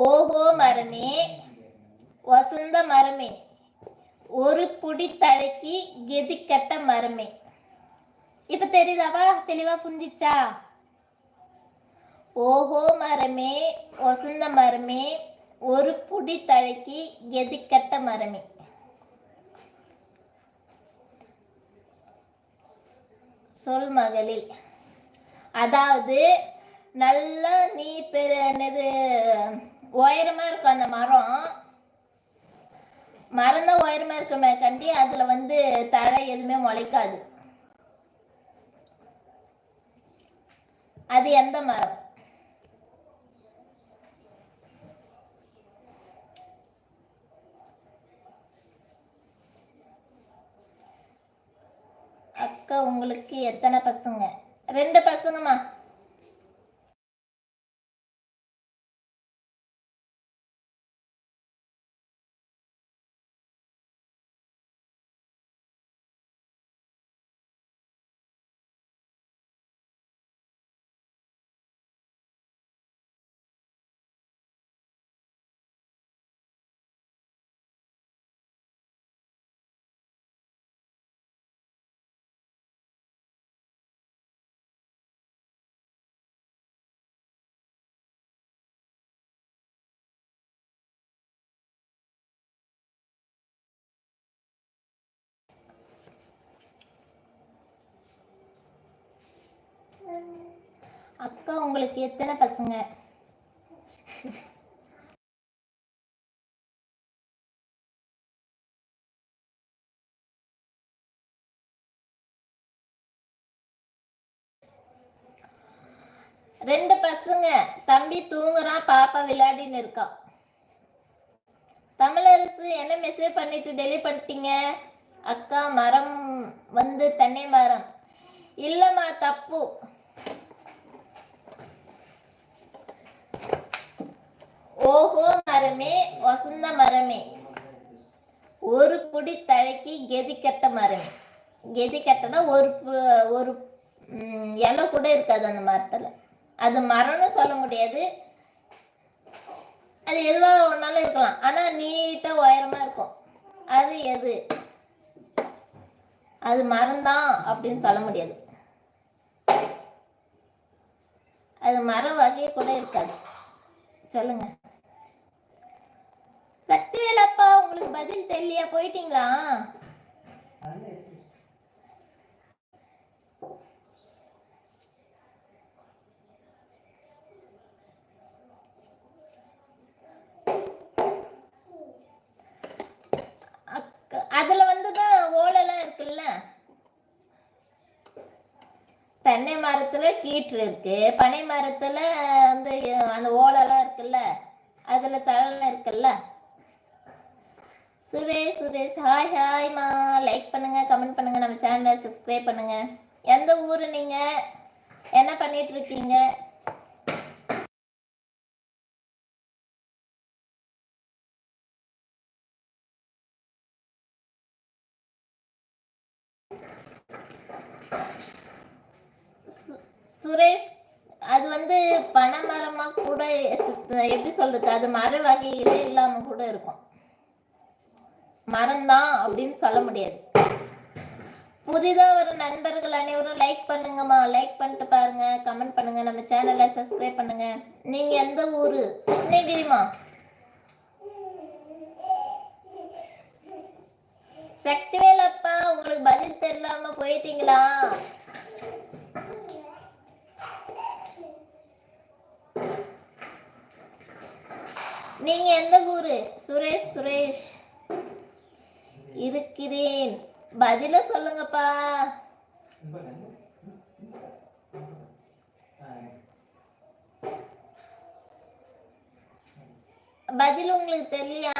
ஓஹோ மரமே வசந்த மரமே ஒரு புடி தழைக்கு கெதிக்கட்ட மரமே. இப்ப தெரியுதாவா தெளிவா புரிஞ்சிச்சா? ஓஹோ மரமே வசந்த மரமே ஒரு புடி தழைக்கு கெதிக்கட்ட மரமே. சொல் மகளே அதாவது நல்லா நீ பெரு என்னது? உயரமா இருக்கும் அந்த மரம். மரம் தான் உயரமா இருக்குமே கண்டி அதுல வந்து தழை எதுவுமே முளைக்காது. அது எந்த மரம்? அக்கா உங்களுக்கு எத்தனை பசங்க? ரெண்டு பசங்கம்மா. அக்கா உங்களுக்கு எத்தனை பசங்க? ரெண்டு பசங்க. தம்பி தூங்குறான் பாப்பா விளையாடின்னு இருக்கான். தமிழரசு என்ன மெசேஜ் பண்ணிட்டு டெலிட் பண்ணிட்டீங்க? அக்கா மரம் வந்து தென்னை மரம். இல்லைம்மா தப்பு ஓஹோ மரமே வசந்த மரமே. ஒரு புடி தழைக்கு கெதிக்கட்ட மரமே. கெதி கெதிக்கட்டனா ஒரு பு- ஒரு இலை கூட இருக்காது அந்த மரத்துல. அது மரம்னு சொல்ல முடியாது. அது எதுவாக ஒன்றாலும் இருக்கலாம். ஆனா நீட்டா உயரமா இருக்கும். அது எது? அது மரம்தான் அப்படின்னு சொல்ல முடியாது. அது மரம் வகை கூட இருக்காது. சொல்லுங்க. சத்தியலப்பா உங்களுக்கு பதில் தெரியலையா? போயிட்டீங்களா? அதுல வந்துதான் ஓலெல்லாம் இருக்குல்ல? தென்னை மரத்துல கீற்று இருக்கு. பனை மரத்துல வந்து அந்த ஓலெல்லாம் இருக்குல்ல? அதுல தழலாம் இருக்குல்ல? சுரேஷ் சுரேஷ். ஹாய் ஹாய்மா லைக் பண்ணுங்க கமெண்ட் பண்ணுங்க. நம்ம சேனலை சப்ஸ்கிரைப் பண்ணுங்க. எந்த ஊர் நீங்க? என்ன பண்ணிட்டு இருக்கீங்க? சு- சுரேஷ் அது வந்து பனை மரமாக கூட எப்படி சொல்றது? அது மர வகையிலே இல்லாம கூட இருக்கும். மறந்தான் அப்படின்னு சொல்ல முடியாது. புதிதா வரும் நண்பர்கள் அனைவரும் லைக் பண்ணுங்கம்மா. லைக் பண்ணிட்டு பாருங்க. கமெண்ட் பண்ணுங்க. நம்ம சேனலை சப்ஸ்கிரைப் பண்ணுங்க. நீங்க எந்த ஊரு? கிருஷ்ணகிரிமா சக்திவேல் அப்பா உங்களுக்கு பதில் தெரியாம போயிட்டீங்களா? நீங்க எந்த ஊரு? சுரேஷ் சுரேஷ். இருக்கிறேன். பதில சொல்லுங்கப்பா. பதில் உங்களுக்கு தெரியலையா